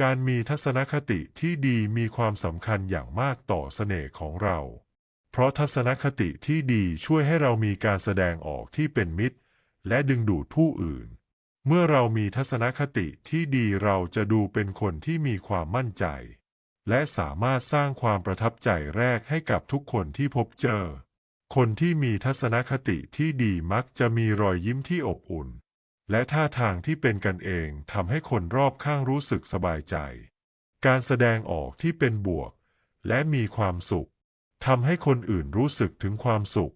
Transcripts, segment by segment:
การมีทัศนคติที่ดีมีความสำคัญอย่างมากต่อเสน่ห์ของเรา เพราะทัศนคติที่ดีช่วยให้เรามีการแสดงออกที่เป็นมิตร และดึงดูดผู้อื่น เมื่อเรามีทัศนคติที่ดีเราจะดูเป็นคนที่มีความมั่นใจ และสามารถสร้างความประทับใจแรกให้กับทุกคนที่พบเจอ คนที่มีทัศนคติที่ดีมักจะมีรอยยิ้มที่อบอุ่น และท่าทางที่เป็นกันเองทำให้คนรอบข้างรู้สึกสบายใจ การแสดงออกที่เป็นบวก และมีความสุขทำให้คนอื่นรู้สึกถึงความสุข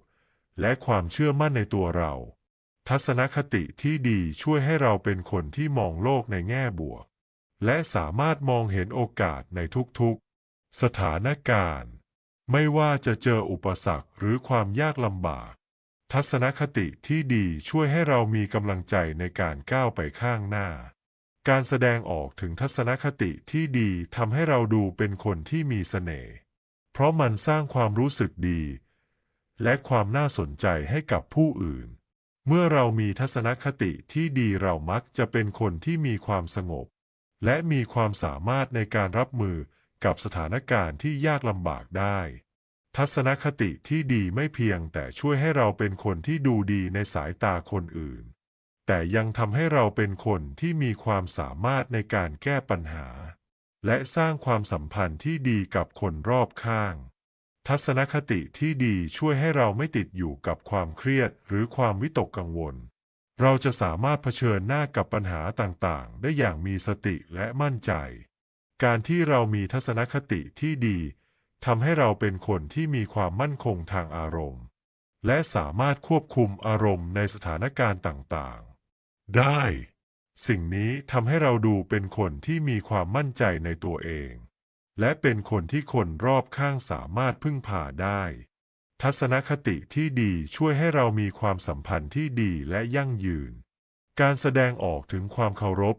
และความเชื่อมั่นในตัวเรา ทัศนคติที่ดีช่วยให้เราเป็นคนที่มองโลกในแง่บวก และสามารถมองเห็นโอกาสในทุกๆ สถานการณ์ ไม่ว่าจะเจออุปสรรคหรือความยากลำบาก ทัศนคติที่ดีช่วยให้เรามีกำลังใจในการก้าวไปข้างหน้า การแสดงออกถึงทัศนคติที่ดีทำให้เราดูเป็นคนที่มีเสน่ห์ เพราะมันสร้างความรู้สึกดี และความน่าสนใจให้กับผู้อื่น เมื่อเรามีทัศนคติที่ดีเรามักจะเป็นคนที่มีความสงบ และมีความสามารถในการรับมือกับสถานการณ์ที่ยากลำบากได้ ทัศนคติที่ดีไม่เพียงแต่ช่วยให้เราเป็นคนที่ดูดีในสายตาคนอื่น แต่ยังทำให้เราเป็นคนที่มีความสามารถในการแก้ปัญหา และสร้างความสัมพันธ์ที่ดีกับคนรอบข้าง ทัศนคติที่ดีช่วยให้เราไม่ติดอยู่กับความเครียดหรือความวิตกกังวล เราจะสามารถเผชิญหน้ากับปัญหาต่างๆ ได้อย่างมีสติและมั่นใจ การที่เรามีทัศนคติที่ดี ทำให้เราเป็นคนที่มีความมั่นคงทางอารมณ์ และสามารถควบคุมอารมณ์ในสถานการณ์ต่างๆ ได้ สิ่งนี้ทำให้เราดูเป็นคนที่มีความมั่นใจในตัวเอง และเป็นคนที่คนรอบข้างสามารถพึ่งพาได้ ทัศนคติที่ดีช่วยให้เรามีความสัมพันธ์ที่ดีและยั่งยืน การแสดงออกถึงความเคารพ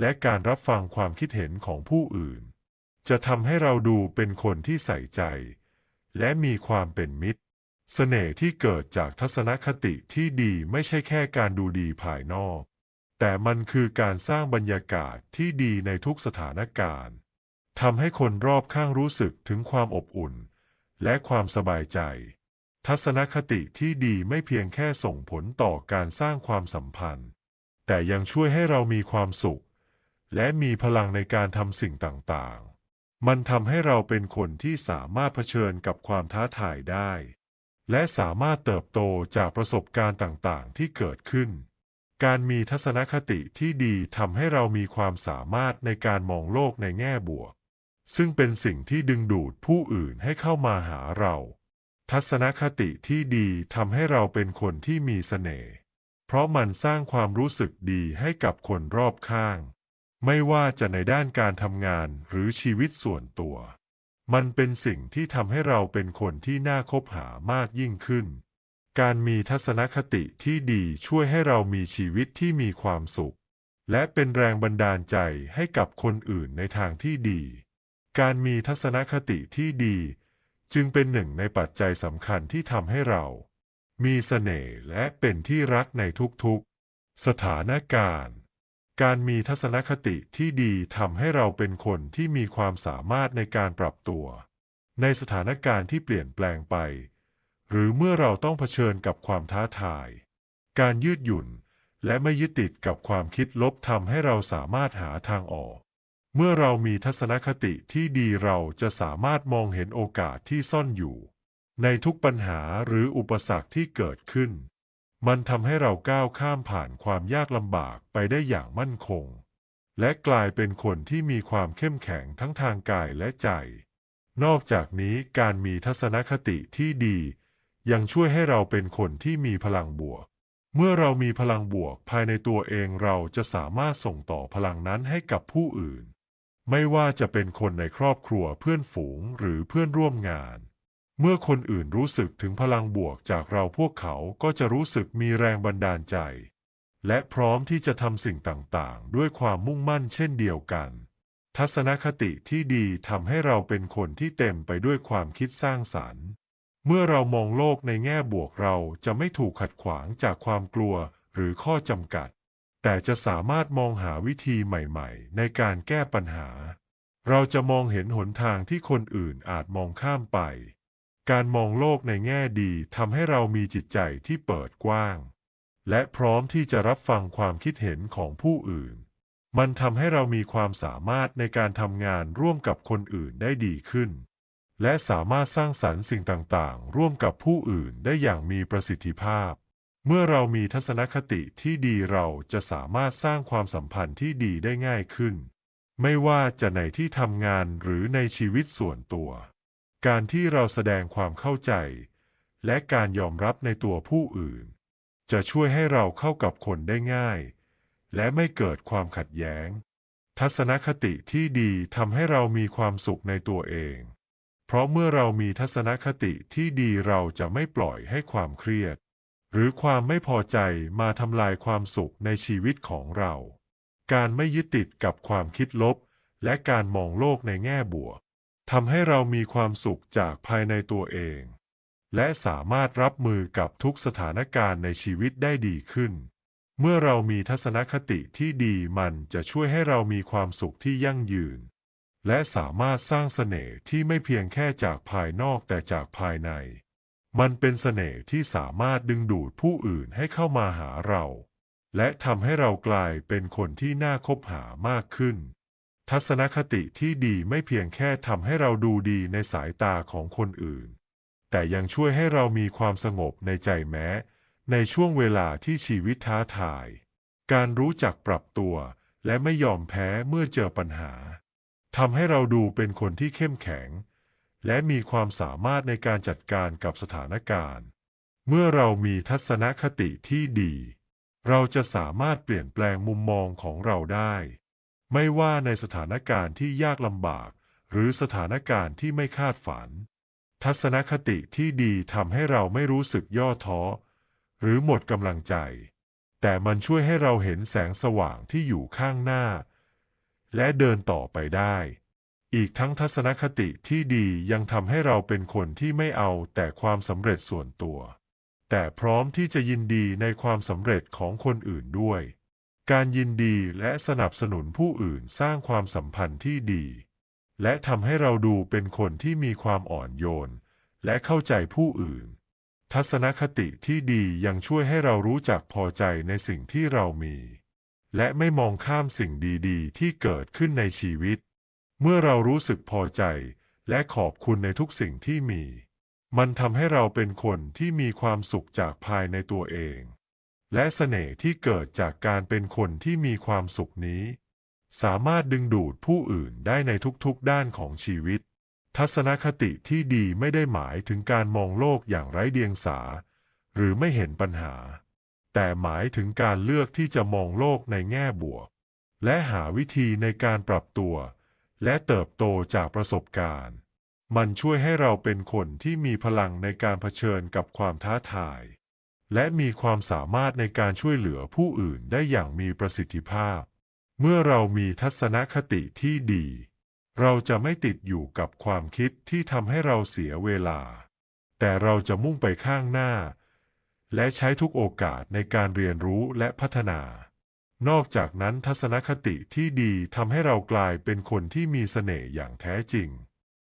และการรับฟังความคิดเห็นของผู้อื่น จะทำให้เราดูเป็นคนที่ใส่ใจ และมีความเป็นมิตร เสน่ห์ที่เกิดจากทัศนคติที่ดีไม่ใช่แค่การดูดีภายนอก แต่มันคือการสร้างบรรยากาศที่ดีในทุกสถานการณ์ทำให้คนรอบข้างรู้สึกถึงความอบอุ่น และความสบายใจ ทัศนคติที่ดีไม่เพียงแค่ส่งผลต่อการสร้างความสัมพันธ์ แต่ยังช่วยให้เรามีความสุข และมีพลังในการทำสิ่งต่างๆ มันทำให้เราเป็นคนที่สามารถเผชิญกับความท้าทายได้ และสามารถเติบโตจากประสบการณ์ต่างๆ ที่เกิดขึ้น การมีทัศนคติที่ดีทำให้เรามีความสามารถในการมองโลกในแง่บวก ซึ่งเป็นสิ่งที่ดึงดูดผู้อื่นให้เข้ามาหาเรา ทัศนคติที่ดีทำให้เราเป็นคนที่มีเสน่ห์ เพราะมันสร้างความรู้สึกดีให้กับคนรอบข้าง ไม่ว่าจะในด้านการทำงานหรือชีวิตส่วนตัว มันเป็นสิ่งที่ทำให้เราเป็นคนที่น่าคบหามากยิ่งขึ้น การมีทัศนคติที่ดีช่วยให้เรามีชีวิตที่มีความสุข และเป็นแรงบันดาลใจให้กับคนอื่นในทางที่ดี การมีทัศนคติที่ดี จึงเป็นหนึ่งในปัจจัยสำคัญที่ทำให้เรา มีเสน่ห์และเป็นที่รักในทุกๆ สถานการณ์ การมีทัศนคติที่ดีทำให้เราเป็นคนที่มีความสามารถในการปรับตัว ในสถานการณ์ที่เปลี่ยนแปลงไป หรือเมื่อเราต้องเผชิญกับความท้าทาย การยืดหยุ่นและไม่ยึดติดกับความคิดลบทำให้เราสามารถหาทางออก เมื่อเรามีทัศนคติที่ดีเราจะสามารถมองเห็นโอกาสที่ซ่อนอยู่ ในทุกปัญหาหรืออุปสรรคที่เกิดขึ้น มันทำให้เราก้าวข้ามผ่านความยากลำบากไปได้อย่างมั่นคง และกลายเป็นคนที่มีความเข้มแข็งทั้งทางกายและใจ นอกจากนี้การมีทัศนคติที่ดี ยังช่วยให้เราเป็นคนที่มีพลังบวก เมื่อเรามีพลังบวกภายในตัวเองเราจะสามารถส่งต่อพลังนั้นให้กับผู้อื่น ไม่ว่าจะเป็นคนในครอบครัวเพื่อนฝูงหรือเพื่อนร่วมงาน เมื่อคนอื่นรู้สึกถึงพลังบวกจากเราพวกเขาก็จะรู้สึกมีแรงบันดาลใจ และพร้อมที่จะทำสิ่งต่างๆ ด้วยความมุ่งมั่นเช่นเดียวกัน ทัศนคติที่ดีทำให้เราเป็นคนที่เต็มไปด้วยความคิดสร้างสรรค์ เมื่อเรามองโลกในแง่บวกเราจะไม่ถูกขัดขวางจากความกลัวหรือข้อจำกัด แต่จะสามารถมองหาวิธีใหม่ๆ ในการแก้ปัญหา เราจะมองเห็นหนทางที่คนอื่นอาจมองข้ามไป การมองโลกในแง่ดีทำให้เรามีจิตใจที่เปิดกว้าง และพร้อมที่จะรับฟังความคิดเห็นของผู้อื่น มันทำให้เรามีความสามารถในการทำงานร่วมกับคนอื่นได้ดีขึ้น และสามารถสร้างสรรค์สิ่งต่างๆ ร่วมกับผู้อื่นได้อย่างมีประสิทธิภาพ เมื่อเรามีทัศนคติที่ดีเราจะสามารถสร้างความสัมพันธ์ที่ดีได้ง่ายขึ้น ไม่ว่าจะในที่ทำงานหรือในชีวิตส่วนตัว การที่เราแสดงความเข้าใจ และการยอมรับในตัวผู้อื่น จะช่วยให้เราเข้ากับคนได้ง่าย และไม่เกิดความขัดแย้ง ทัศนคติที่ดีทำให้เรามีความสุขในตัวเอง เพราะเมื่อเรามีทัศนคติที่ดีเราจะไม่ปล่อยให้ความเครียด หรือความไม่พอใจมาทำลายความสุขในชีวิตของเรา การไม่ยึดติดกับความคิดลบ และการมองโลกในแง่บวก ทำให้เรามีความสุขจากภายในตัวเอง และสามารถรับมือกับทุกสถานการณ์ในชีวิตได้ดีขึ้น เมื่อเรามีทัศนคติที่ดีมันจะช่วยให้เรามีความสุขที่ยั่งยืน และสามารถสร้างเสน่ห์ที่ไม่เพียงแค่จากภายนอกแต่จากภายใน มันเป็นเสน่ห์ที่สามารถดึงดูดผู้อื่นให้เข้ามาหาเรา และทำให้เรากลายเป็นคนที่น่าคบหามากขึ้น ทัศนคติที่ดีไม่เพียงแค่ทำให้เราดูดีในสายตาของคนอื่น แต่ยังช่วยให้เรามีความสงบในใจแม้ ในช่วงเวลาที่ชีวิตท้าทาย การรู้จักปรับตัวและไม่ยอมแพ้เมื่อเจอปัญหาทำให้เราดูเป็นคนที่เข้มแข็ง และมีความสามารถในการจัดการกับสถานการณ์ เมื่อเรามีทัศนคติที่ดี เราจะสามารถเปลี่ยนแปลงมุมมองของเราได้ ไม่ว่าในสถานการณ์ที่ยากลำบาก หรือสถานการณ์ที่ไม่คาดฝัน ทัศนคติที่ดีทำให้เราไม่รู้สึกย่อท้อ หรือหมดกำลังใจ แต่มันช่วยให้เราเห็นแสงสว่างที่อยู่ข้างหน้า และเดินต่อไปได้ อีกทั้งทัศนคติที่ดียังทำให้เราเป็นคนที่ไม่เอาแต่ความสำเร็จส่วนตัว แต่พร้อมที่จะยินดีในความสำเร็จของคนอื่นด้วย การยินดีและสนับสนุนผู้อื่นสร้างความสัมพันธ์ที่ดี และทำให้เราดูเป็นคนที่มีความอ่อนโยน และเข้าใจผู้อื่น ทัศนคติที่ดียังช่วยให้เรารู้จักพอใจในสิ่งที่เรามี และไม่มองข้ามสิ่งดีๆ ที่เกิดขึ้นในชีวิต เมื่อเรารู้สึกพอใจและขอบคุณในทุกสิ่งที่มี มันทำให้เราเป็นคนที่มีความสุขจากภายในตัวเอง และเสน่ห์ที่เกิดจากการเป็นคนที่มีความสุขนี้ สามารถดึงดูดผู้อื่นได้ในทุกๆด้านของชีวิต ทัศนคติที่ดีไม่ได้หมายถึงการมองโลกอย่างไร้เดียงสา หรือไม่เห็นปัญหา แต่หมายถึงการเลือกที่จะมองโลกในแง่บวก และหาวิธีในการปรับตัว และเติบโตจากประสบการณ์ มันช่วยให้เราเป็นคนที่มีพลังในการเผชิญกับความท้าทาย และมีความสามารถในการช่วยเหลือผู้อื่นได้อย่างมีประสิทธิภาพ เมื่อเรามีทัศนคติที่ดี เราจะไม่ติดอยู่กับความคิดที่ทำให้เราเสียเวลา แต่เราจะมุ่งไปข้างหน้า และใช้ทุกโอกาสในการเรียนรู้และพัฒนา นอกจากนั้นทัศนคติที่ดีทำให้เรากลายเป็นคนที่มีเสน่ห์อย่างแท้จริง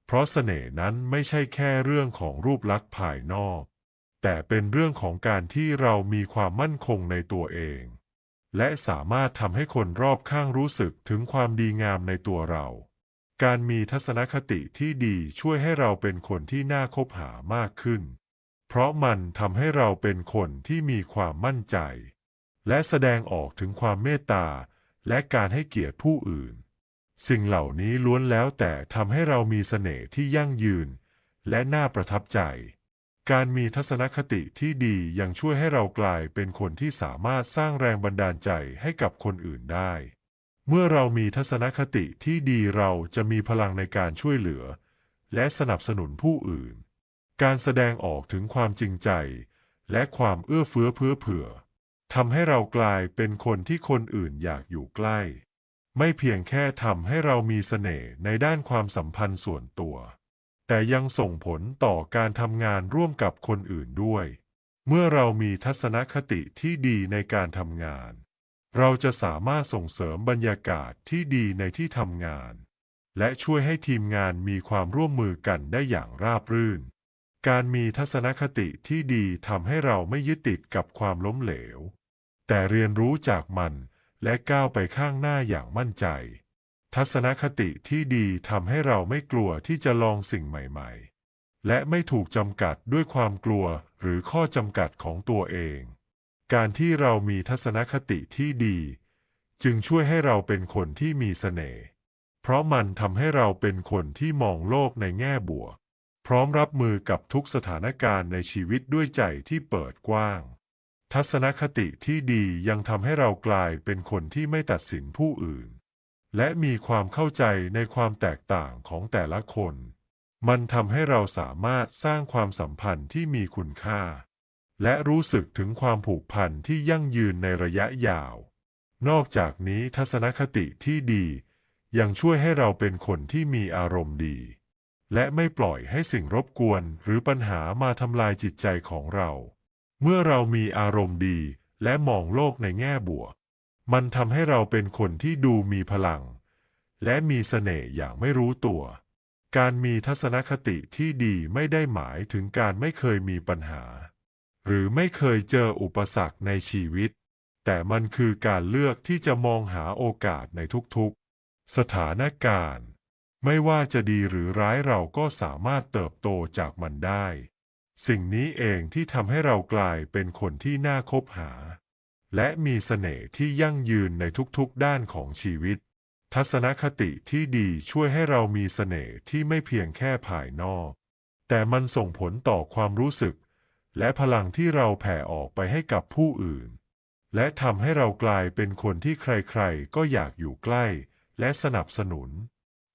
เพราะเสน่ห์นั้นไม่ใช่แค่เรื่องของรูปลักษณ์ภายนอก แต่เป็นเรื่องของการที่เรามีความมั่นคงในตัวเอง และสามารถทำให้คนรอบข้างรู้สึกถึงความดีงามในตัวเรา การมีทัศนคติที่ดีช่วยให้เราเป็นคนที่น่าคบหามากขึ้น เพราะมันทำให้เราเป็นคนที่มีความมั่นใจ และแสดงออกถึงความเมตตาและการให้เกียรติผู้อื่น สิ่งเหล่านี้ล้วนแล้วแต่ทำให้เรามีเสน่ห์ที่ยั่งยืน และน่าประทับใจ การมีทัศนคติที่ดียังช่วยให้เรากลายเป็นคนที่สามารถสร้างแรงบันดาลใจให้กับคนอื่นได้ เมื่อเรามีทัศนคติที่ดีเราจะมีพลังในการช่วยเหลือ และสนับสนุนผู้อื่น การแสดงออกถึงความจริงใจ และความเอื้อเฟื้อเพื่อเผื่อทำให้เรากลายเป็นคนที่คนอื่นอยากอยู่ใกล้ ไม่เพียงแค่ทำให้เรามีเสน่ห์ในด้านความสัมพันธ์ส่วนตัว แต่ยังส่งผลต่อการทำงานร่วมกับคนอื่นด้วย เมื่อเรามีทัศนคติที่ดีในการทำงาน เราจะสามารถส่งเสริมบรรยากาศที่ดีในที่ทำงาน และช่วยให้ทีมงานมีความร่วมมือกันได้อย่างราบรื่น การมีทัศนคติที่ดีทำให้เราไม่ยึดติดกับความล้มเหลว แต่เรียนรู้จากมันและก้าวไปข้างหน้าอย่างมั่นใจ ทัศนคติที่ดีทำให้เราไม่กลัวที่จะลองสิ่งใหม่ๆ และไม่ถูกจำกัดด้วยความกลัวหรือข้อจำกัดของตัวเอง การที่เรามีทัศนคติที่ดี จึงช่วยให้เราเป็นคนที่มีเสน่ห์ เพราะมันทำให้เราเป็นคนที่มองโลกในแง่บวก พร้อมรับมือกับทุกสถานการณ์ในชีวิตด้วยใจที่เปิดกว้าง ทัศนคติที่ดียังทำให้เรากลายเป็นคนที่ไม่ตัดสินผู้อื่น และมีความเข้าใจในความแตกต่างของแต่ละคน มันทำให้เราสามารถสร้างความสัมพันธ์ที่มีคุณค่า และรู้สึกถึงความผูกพันที่ยั่งยืนในระยะยาว นอกจากนี้ทัศนคติที่ดี ยังช่วยให้เราเป็นคนที่มีอารมณ์ดี และไม่ปล่อยให้สิ่งรบกวนหรือปัญหามาทำลายจิตใจของเรา เมื่อเรามีอารมณ์ดีและมองโลกในแง่บวก มันทำให้เราเป็นคนที่ดูมีพลัง และมีเสน่ห์อย่างไม่รู้ตัว การมีทัศนคติที่ดีไม่ได้หมายถึงการไม่เคยมีปัญหา หรือไม่เคยเจออุปสรรคในชีวิต แต่มันคือการเลือกที่จะมองหาโอกาสในทุกๆ สถานการณ์ ไม่ว่าจะดีหรือร้ายเราก็สามารถเติบโตจากมันได้ สิ่งนี้เองที่ทำให้เรากลายเป็นคนที่น่าคบหา และมีเสน่ห์ที่ยั่งยืนในทุกๆด้านของชีวิต ทัศนคติที่ดีช่วยให้เรามีเสน่ห์ที่ไม่เพียงแค่ภายนอก แต่มันส่งผลต่อความรู้สึก และพลังที่เราแผ่ออกไปให้กับผู้อื่น และทำให้เรากลายเป็นคนที่ใครๆ ก็อยากอยู่ใกล้ และสนับสนุน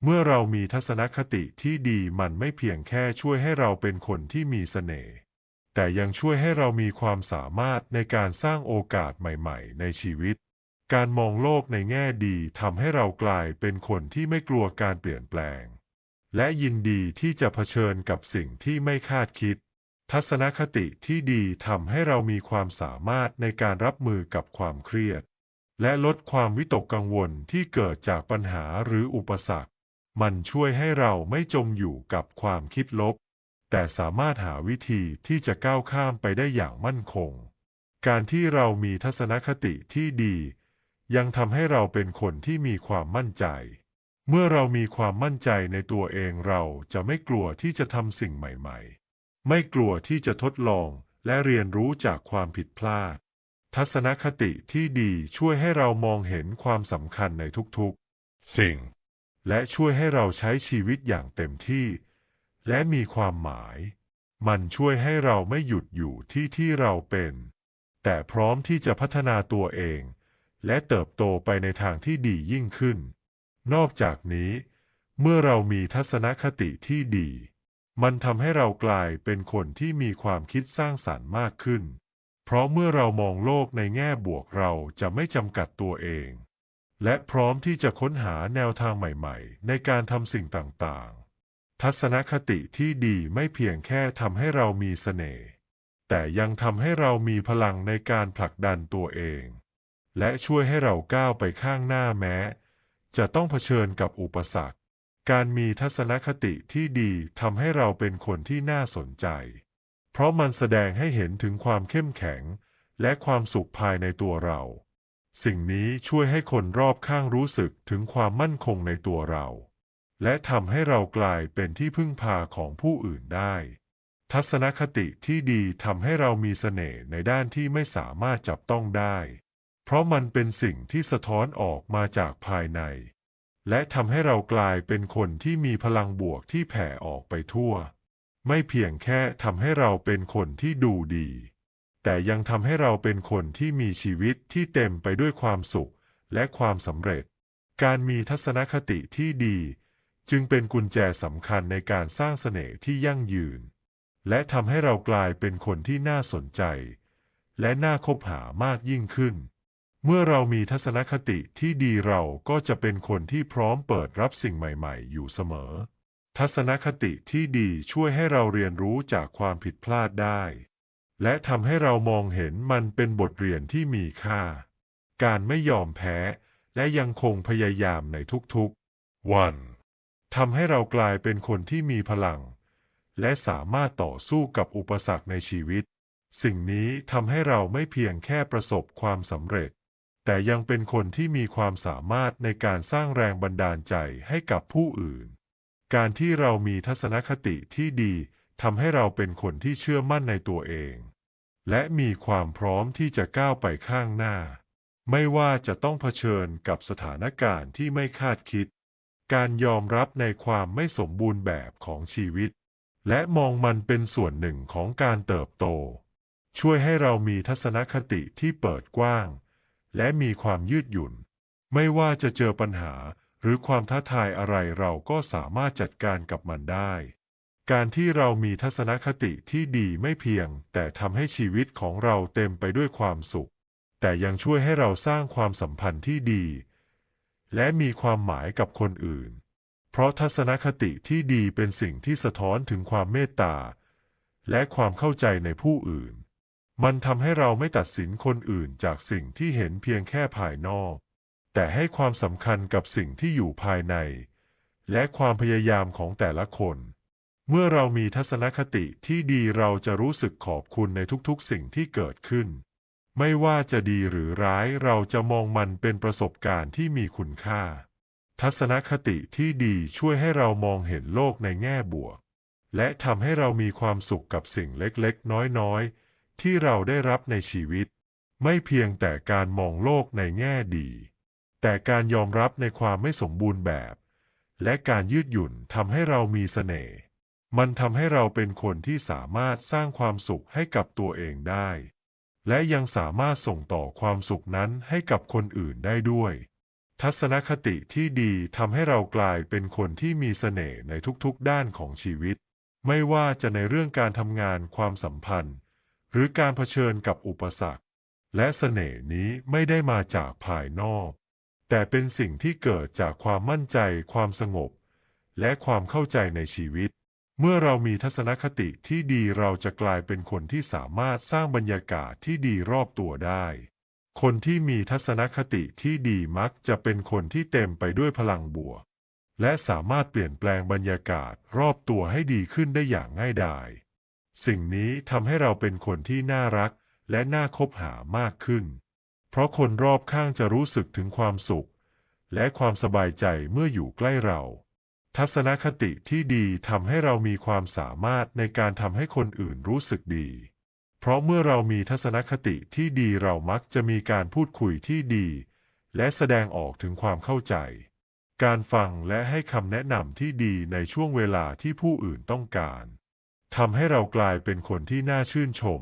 เมื่อเรามีทัศนคติที่ดีมันไม่เพียงแค่ช่วยให้เราเป็นคนที่มีเสน่ห์ แต่ยังช่วยให้เรามีความสามารถในการสร้างโอกาสใหม่ๆ ในชีวิต การมองโลกในแง่ดีทำให้เรากลายเป็นคนที่ไม่กลัวการเปลี่ยนแปลง และยินดีที่จะเผชิญกับสิ่งที่ไม่คาดคิด ทัศนคติที่ดีทำให้เรามีความสามารถในการรับมือกับความเครียด และลดความวิตกกังวลที่เกิดจากปัญหาหรืออุปสรรค มันช่วยให้เราไม่จมอยู่กับความคิดลบ แต่สามารถหาวิธีที่จะก้าวข้ามไปได้อย่างมั่นคง การที่เรามีทัศนคติที่ดี ยังทำให้เราเป็นคนที่มีความมั่นใจ เมื่อเรามีความมั่นใจในตัวเองเราจะไม่กลัวที่จะทำสิ่งใหม่ๆ ไม่กลัวที่จะทดลองและเรียนรู้จากความผิดพลาด ทัศนคติที่ดีช่วยให้เรามองเห็นความสำคัญในทุกๆ สิ่ง และช่วยให้เราใช้ชีวิตอย่างเต็มที่ และมีความหมาย มันช่วยให้เราไม่หยุดอยู่ที่ที่เราเป็น แต่พร้อมที่จะพัฒนาตัวเอง และเติบโตไปในทางที่ดียิ่งขึ้น นอกจากนี้ เมื่อเรามีทัศนคติที่ดี มันทำให้เรากลายเป็นคนที่มีความคิดสร้างสรรค์มากขึ้น เพราะเมื่อเรามองโลกในแง่บวกเราจะไม่จำกัดตัวเองและพร้อมที่จะค้นหาแนวทางใหม่ ๆ ในการทำสิ่งต่าง ๆ ทัศนคติที่ดีไม่เพียงแค่ทำให้เรามีเสน่ห์ แต่ยังทำให้เรามีพลังในการผลักดันตัวเอง และช่วยให้เราก้าวไปข้างหน้าแม้ จะต้องเผชิญกับอุปสรรค การมีทัศนคติที่ดีทำให้เราเป็นคนที่น่าสนใจ เพราะมันแสดงให้เห็นถึงความเข้มแข็ง และความสุขภายในตัวเรา สิ่งนี้ช่วยให้คนรอบข้างรู้สึกถึงความมั่นคงในตัวเรา และทำให้เรากลายเป็นที่พึ่งพาของผู้อื่นได้ ทัศนคติที่ดีทำให้เรามีเสน่ห์ในด้านที่ไม่สามารถจับต้องได้ เพราะมันเป็นสิ่งที่สะท้อนออกมาจากภายใน และทำให้เรากลายเป็นคนที่มีพลังบวกที่แผ่ออกไปทั่ว ไม่เพียงแค่ทำให้เราเป็นคนที่ดูดี แต่ยังทำให้เราเป็นคนที่มีชีวิตที่เต็มไปด้วยความสุขและความสำเร็จ การมีทัศนคติที่ดี จึงเป็นกุญแจสำคัญในการสร้างเสน่ห์ที่ยั่งยืน และทำให้เรากลายเป็นคนที่น่าสนใจ และน่าคบหามากยิ่งขึ้น เมื่อเรามีทัศนคติที่ดีเราก็จะเป็นคนที่พร้อมเปิดรับสิ่งใหม่ ๆ อยู่เสมอ ทัศนคติที่ดีช่วยให้เราเรียนรู้จากความผิดพลาดได้ และทำให้เรามองเห็นมันเป็นบทเรียนที่มีค่า การไม่ยอมแพ้ และยังคงพยายามในทุกๆ วัน ทำให้เรากลายเป็นคนที่มีพลัง และสามารถต่อสู้กับอุปสรรคในชีวิต สิ่งนี้ทำให้เราไม่เพียงแค่ประสบความสำเร็จ แต่ยังเป็นคนที่มีความสามารถในการสร้างแรงบันดาลใจให้กับผู้อื่น การที่เรามีทัศนคติที่ดีทำให้เราเป็นคนที่เชื่อมั่นในตัวเอง และมีความพร้อมที่จะก้าวไปข้างหน้า ไม่ว่าจะต้องเผชิญกับสถานการณ์ที่ไม่คาดคิด การยอมรับในความไม่สมบูรณ์แบบของชีวิต และมองมันเป็นส่วนหนึ่งของการเติบโต ช่วยให้เรามีทัศนคติที่เปิดกว้าง และมีความยืดหยุ่น ไม่ว่าจะเจอปัญหาหรือความท้าทายอะไรเราก็สามารถจัดการกับมันได้ การที่เรามีทัศนคติที่ดีไม่เพียง แต่ทำให้ชีวิตของเราเต็มไปด้วยความสุข แต่ยังช่วยให้เราสร้างความสัมพันธ์ที่ดี และมีความหมายกับคนอื่น เพราะทัศนคติที่ดีเป็นสิ่งที่สะท้อนถึงความเมตตา และความเข้าใจในผู้อื่น มันทำให้เราไม่ตัดสินคนอื่นจากสิ่งที่เห็นเพียงแค่ภายนอก แต่ให้ความสำคัญกับสิ่งที่อยู่ภายใน และความพยายามของแต่ละคน เมื่อเรามีทัศนคติที่ดีเราจะรู้สึกขอบคุณในทุกๆ สิ่งที่เกิดขึ้น ไม่ว่าจะดีหรือร้ายเราจะมองมันเป็นประสบการณ์ที่มีคุณค่า ทัศนคติที่ดีช่วยให้เรามองเห็นโลกในแง่บวก และทำให้เรามีความสุขกับสิ่งเล็กๆ น้อยๆ ที่เราได้รับในชีวิต ไม่เพียงแต่การมองโลกในแง่ดี แต่การยอมรับในความไม่สมบูรณ์แบบ และการยืดหยุ่นทำให้เรามีเสน่ห์มันทำให้เราเป็นคนที่สามารถสร้างความสุขให้กับตัวเองได้ และยังสามารถส่งต่อความสุขนั้นให้กับคนอื่นได้ด้วย ทัศนคติที่ดีทำให้เรากลายเป็นคนที่มีเสน่ห์ในทุกๆด้านของชีวิต ไม่ว่าจะในเรื่องการทำงานความสัมพันธ์ หรือการเผชิญกับอุปสรรค และเสน่ห์นี้ไม่ได้มาจากภายนอก แต่เป็นสิ่งที่เกิดจากความมั่นใจ ความสงบ และความเข้าใจในชีวิต เมื่อเรามีทัศนคติที่ดีเราจะกลายเป็นคนที่สามารถสร้างบรรยากาศที่ดีรอบตัวได้ คนที่มีทัศนคติที่ดีมักจะเป็นคนที่เต็มไปด้วยพลังบวก และสามารถเปลี่ยนแปลงบรรยากาศรอบตัวให้ดีขึ้นได้อย่างง่ายดาย สิ่งนี้ทำให้เราเป็นคนที่น่ารักและน่าคบหามากขึ้น เพราะคนรอบข้างจะรู้สึกถึงความสุข และความสบายใจเมื่ออยู่ใกล้เรา ทัศนคติที่ดีทำให้เรามีความสามารถในการทำให้คนอื่นรู้สึกดี เพราะเมื่อเรามีทัศนคติที่ดีเรามักจะมีการพูดคุยที่ดี และแสดงออกถึงความเข้าใจ การฟังและให้คำแนะนำที่ดีในช่วงเวลาที่ผู้อื่นต้องการทำให้เรากลายเป็นคนที่น่าชื่นชม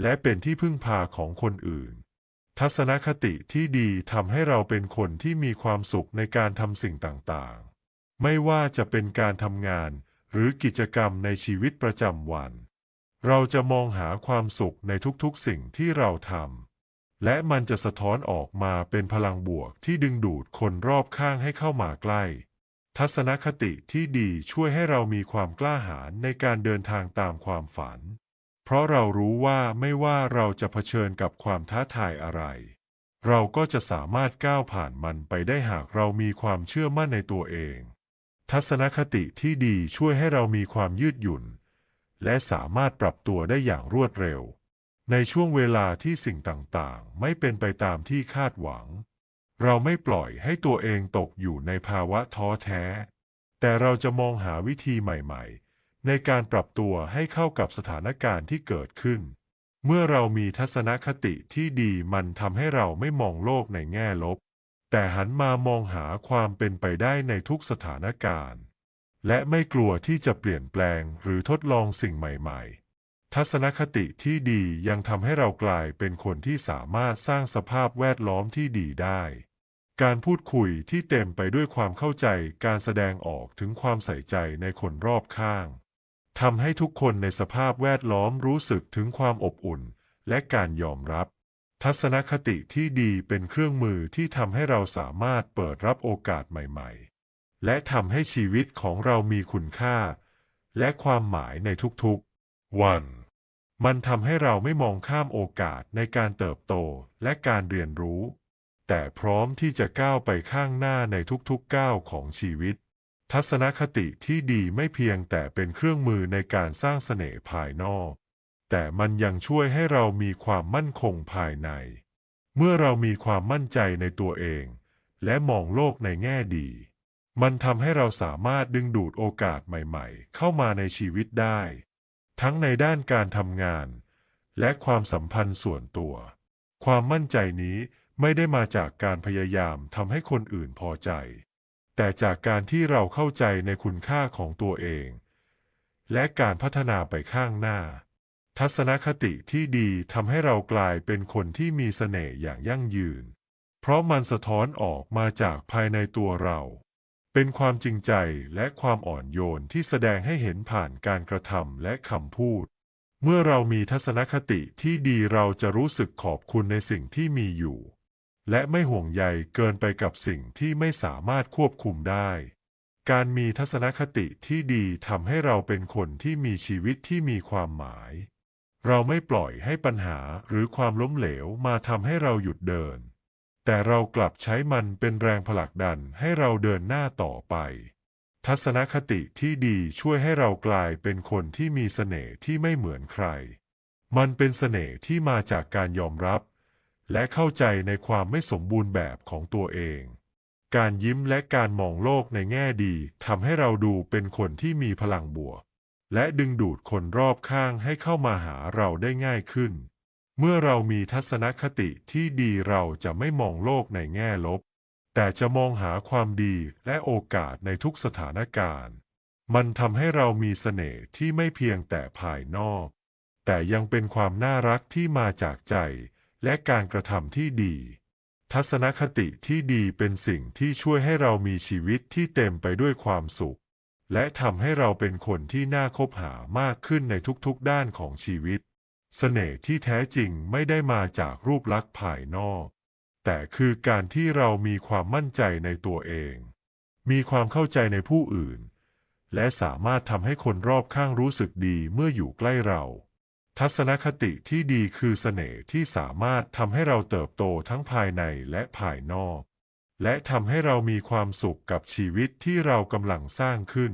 และเป็นที่พึ่งพาของคนอื่น ทัศนคติที่ดีทำให้เราเป็นคนที่มีความสุขในการทำสิ่งต่างๆ ไม่ว่าจะเป็นการทำงานหรือกิจกรรมในชีวิตประจำวัน เราจะมองหาความสุขในทุกๆสิ่งที่เราทำ และมันจะสะท้อนออกมาเป็นพลังบวกที่ดึงดูดคนรอบข้างให้เข้ามาใกล้ ทัศนคติที่ดีช่วยให้เรามีความกล้าหาญในการเดินทางตามความฝัน เพราะเรารู้ว่าไม่ว่าเราจะเผชิญกับความท้าทายอะไร เราก็จะสามารถก้าวผ่านมันไปได้หากเรามีความเชื่อมั่นในตัวเอง ทัศนคติที่ดีช่วยให้เรามีความยืดหยุ่น และสามารถปรับตัวได้อย่างรวดเร็ว ในช่วงเวลาที่สิ่งต่างๆ ไม่เป็นไปตามที่คาดหวัง เราไม่ปล่อยให้ตัวเองตกอยู่ในภาวะท้อแท้ แต่เราจะมองหาวิธีใหม่ๆ ในการปรับตัวให้เข้ากับสถานการณ์ที่เกิดขึ้น เมื่อเรามีทัศนคติที่ดีมันทำให้เราไม่มองโลกในแง่ลบ แต่หันมามองหาความเป็นไปได้ในทุกสถานการณ์ และไม่กลัวที่จะเปลี่ยนแปลงหรือทดลองสิ่งใหม่ๆ ทัศนคติที่ดียังทำให้เรากลายเป็นคนที่สามารถสร้างสภาพแวดล้อมที่ดีได้ การพูดคุยที่เต็มไปด้วยความเข้าใจการแสดงออกถึงความใส่ใจในคนรอบข้างทำให้ทุกคนในสภาพแวดล้อมรู้สึกถึงความอบอุ่นและการยอมรับ ทัศนคติที่ดีเป็นเครื่องมือที่ทำให้เราสามารถเปิดรับโอกาสใหม่ๆ และทำให้ชีวิตของเรามีคุณค่า และความหมายในทุกๆ วัน มันทำให้เราไม่มองข้ามโอกาสในการเติบโตและการเรียนรู้ แต่พร้อมที่จะก้าวไปข้างหน้าในทุกๆก้าวของชีวิต ทัศนคติที่ดีไม่เพียงแต่เป็นเครื่องมือในการสร้างเสน่ห์ภายนอก แต่มันยังช่วยให้เรามีความมั่นคงภายใน เมื่อเรามีความมั่นใจในตัวเอง และมองโลกในแง่ดี มันทำให้เราสามารถดึงดูดโอกาสใหม่ๆ เข้ามาในชีวิตได้ ทั้งในด้านการทำงาน และความสัมพันธ์ส่วนตัว ความมั่นใจนี้ไม่ได้มาจากการพยายามทำให้คนอื่นพอใจ แต่จากการที่เราเข้าใจในคุณค่าของตัวเอง และการพัฒนาไปข้างหน้า ทัศนคติที่ดีทำให้เรากลายเป็นคนที่มีเสน่ห์อย่างยั่งยืน เพราะมันสะท้อนออกมาจากภายในตัวเรา เป็นความจริงใจและความอ่อนโยนที่แสดงให้เห็นผ่านการกระทำและคำพูด เมื่อเรามีทัศนคติที่ดีเราจะรู้สึกขอบคุณในสิ่งที่มีอยู่ และไม่ห่วงใยเกินไปกับสิ่งที่ไม่สามารถควบคุมได้การมีทัศนคติที่ดีทำให้เราเป็นคนที่มีชีวิตที่มีความหมาย เราไม่ปล่อยให้ปัญหาหรือความล้มเหลวมาทำให้เราหยุดเดิน แต่เรากลับใช้มันเป็นแรงผลักดันให้เราเดินหน้าต่อไป ทัศนคติที่ดีช่วยให้เรากลายเป็นคนที่มีเสน่ห์ที่ไม่เหมือนใคร มันเป็นเสน่ห์ที่มาจากการยอมรับ และเข้าใจในความไม่สมบูรณ์แบบของตัวเอง การยิ้มและการมองโลกในแง่ดีทำให้เราดูเป็นคนที่มีพลังบวก และดึงดูดคนรอบข้างให้เข้ามาหาเราได้ง่ายขึ้น เมื่อเรามีทัศนคติที่ดีเราจะไม่มองโลกในแง่ลบ แต่จะมองหาความดีและโอกาสในทุกสถานการณ์ มันทำให้เรามีเสน่ห์ที่ไม่เพียงแต่ภายนอก แต่ยังเป็นความน่ารักที่มาจากใจ และการกระทำที่ดี ทัศนคติที่ดีเป็นสิ่งที่ช่วยให้เรามีชีวิตที่เต็มไปด้วยความสุข และทำให้เราเป็นคนที่น่าคบหามากขึ้นในทุกๆด้านของชีวิต เสน่ห์ที่แท้จริงไม่ได้มาจากรูปลักษณ์ภายนอก แต่คือการที่เรามีความมั่นใจในตัวเอง มีความเข้าใจในผู้อื่น และสามารถทำให้คนรอบข้างรู้สึกดีเมื่ออยู่ใกล้เรา ทัศนคติที่ดีคือเสน่ห์ที่สามารถทำให้เราเติบโตทั้งภายในและภายนอก และทำให้เรามีความสุขกับชีวิตที่เรากำลังสร้างขึ้น